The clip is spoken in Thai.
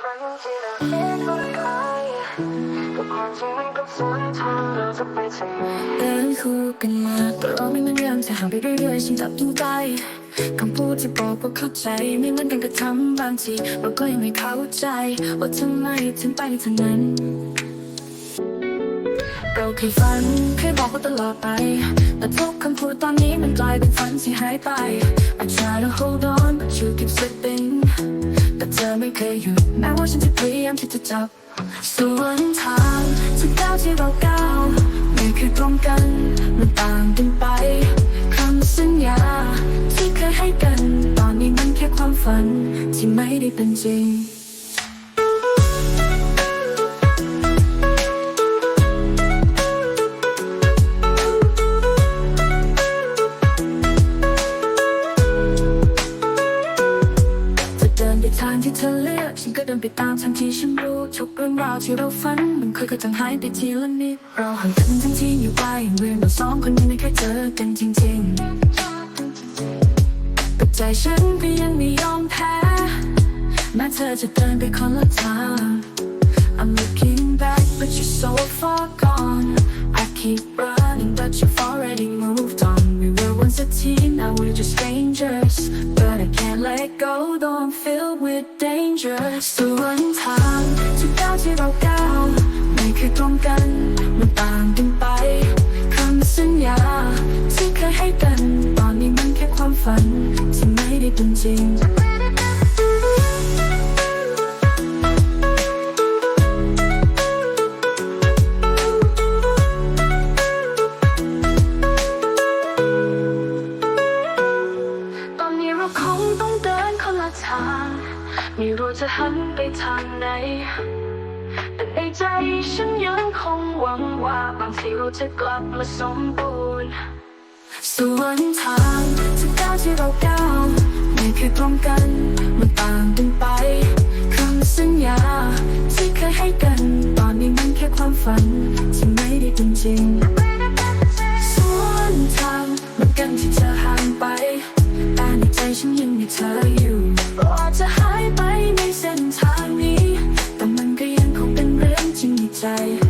คยที่เราคิดว่าไกลก็ความจริงมันก็สวนทาเราจะไปถึงไดินคู่กันมาแต่เราไม่เหมือนเดิมจะห่างไปเรื่อยๆฉันจับอยู่ใกล้คำพูดที่บอกว่าเข้าใจ ไม่เหมือนกันกระทำบางทีเราก็ยังไม่เข้าใจ ว่าทำไมถึงไปทางนั้น เราเคยฝันเคยบอกว่าตลอดไป แต่ทุกคำพูดตอนนี้มันกลายเป็นฝันที่หายไป I try to hold on but you keep slipping แต่เธอไม่เคยหยุดแม้ว่าฉันจะพยายามที่จะจับส่วนทางทุกก้าวที่เราก้าวไม่เคยตรงกันมันต่างกันไปคำสัญญาที่เคยให้กัน ตอนนี้มันแค่ความฝันที่ไม่ได้เป็นจริงางที่เธอเลือก ฉันก็เดินไปตามทางที่ฉันรู้ทุกเรื่องราวที่เราฝัน มันค่อยๆจางหายไปทีละนิด เราห่างกันทั้งที่อยู่ไกลเหมือนเราสองคนยังไม่เคยเจอกันจริงๆแต่ใจฉันก็ยังไม่ยอมแพ้แม้เธอจะเดินไปคนละทาง I'm looking back but you're so far gone I keep running but you've already moved on We were once a team now we're just strangers But can't let go though I'm filled with danger ส่วนทางทุกก้าวที่เราก้าวไม่เคยตรงกัน มันต่างกันไปคำสัญญาที่เคยให้กัน ตอนนี้มันแค่ความฝันที่ไม่ได้เป็นจริง ไม่รู้จะหันไปทางไหน แต่ในใจฉันยังคงหวังว่าบางทีเราจะกลับมาสมบูรณ์ส่วนทางทุกก้าวที่เราก้าวไม่เคยตรงกัน มันต่างกันไปคำสัญญาที่เคยให้กัน ตอนนี้มันแค่ความฝันที่ไม่ได้เป็นจริงส่วนทางเหมือนกันที่เธอห่างไป แต่ในใจฉันยังมีเธอ shy.